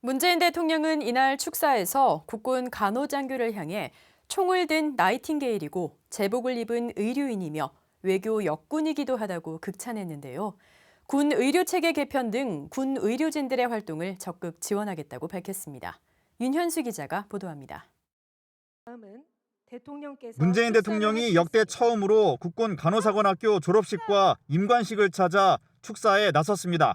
문재인 대통령은 이날 축사에서 국군 간호장교를 향해 총을 든 나이팅게일이고 제복을 입은 의료인이며 외교 역군이기도 하다고 극찬했는데요. 군 의료 체계 개편 등 군 의료진들의 활동을 적극 지원하겠다고 밝혔습니다. 윤현수 기자가 보도합니다. 다음은 대통령께서 문재인 대통령이 역대 처음으로 국군 간호사관학교 졸업식과 임관식을 찾아 축사에 나섰습니다.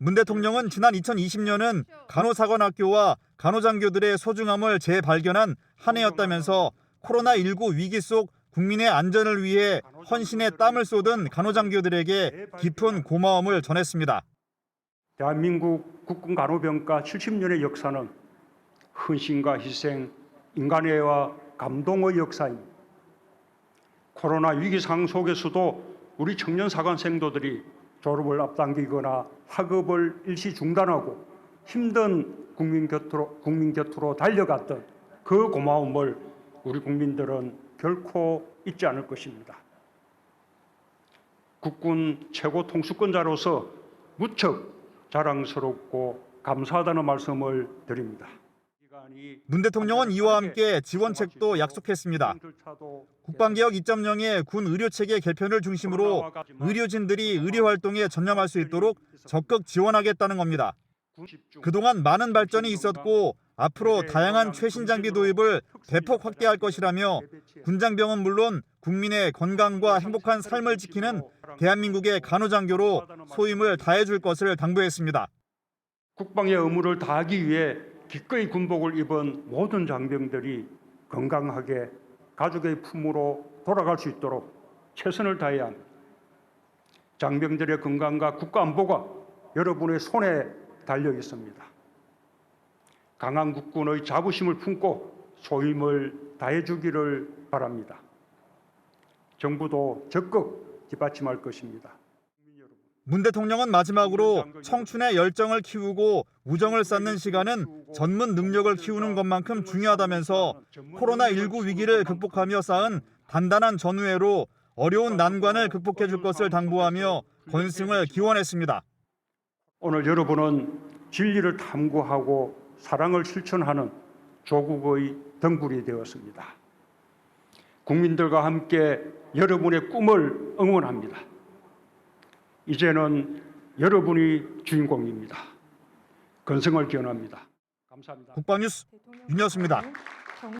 문 대통령은 지난 2020년은 간호사관학교와 간호장교들의 소중함을 재발견한 한 해였다면서 코로나19 위기 속 국민의 안전을 위해 헌신의 땀을 쏟은 간호장교들에게 깊은 고마움을 전했습니다. 대한민국 국군 간호병과 70년의 역사는 헌신과 희생, 인간애와 감동의 역사입니다. 코로나 위기 상황 속에서도 우리 청년 사관생도들이 졸업을 앞당기거나 학업을 일시 중단하고 힘든 국민 곁으로 국민 곁으로 달려갔던 그 고마움을 우리 국민들은 결코 잊지 않을 것입니다. 국군 최고 통수권자로서 무척 자랑스럽고 감사하다는 말씀을 드립니다. 문 대통령은 이와 함께 지원책도 약속했습니다. 국방개혁 2.0의 군 의료체계 개편을 중심으로 의료진들이 의료 활동에 전념할 수 있도록 적극 지원하겠다는 겁니다. 그동안 많은 발전이 있었고 앞으로 다양한 최신 장비 도입을 대폭 확대할 것이라며 군장병은 물론 국민의 건강과 행복한 삶을 지키는 대한민국의 간호장교로 소임을 다해줄 것을 당부했습니다. 국방의 의무를 다하기 위해 기꺼이 군복을 입은 모든 장병들이 건강하게 가족의 품으로 돌아갈 수 있도록 최선을 다해야 합니다. 장병들의 건강과 국가 안보가 여러분의 손에 달려 있습니다. 강한 국군의 자부심을 품고 소임을 다해 주기를 바랍니다. 정부도 적극 뒷받침할 것입니다. 문 대통령은 마지막으로 청춘의 열정을 키우고 우정을 쌓는 시간은 전문 능력을 키우는 것만큼 중요하다면서 코로나19 위기를 극복하며 쌓은 단단한 전우회로 어려운 난관을 극복해 줄 것을 당부하며 건승을 기원했습니다. 오늘 여러분은 진리를 탐구하고 사랑을 실천하는 조국의 등불이 되었습니다. 국민들과 함께 여러분의 꿈을 응원합니다. 이제는 여러분이 주인공입니다. 건승을 기원합니다. 감사합니다. 국방뉴스 윤여수입니다.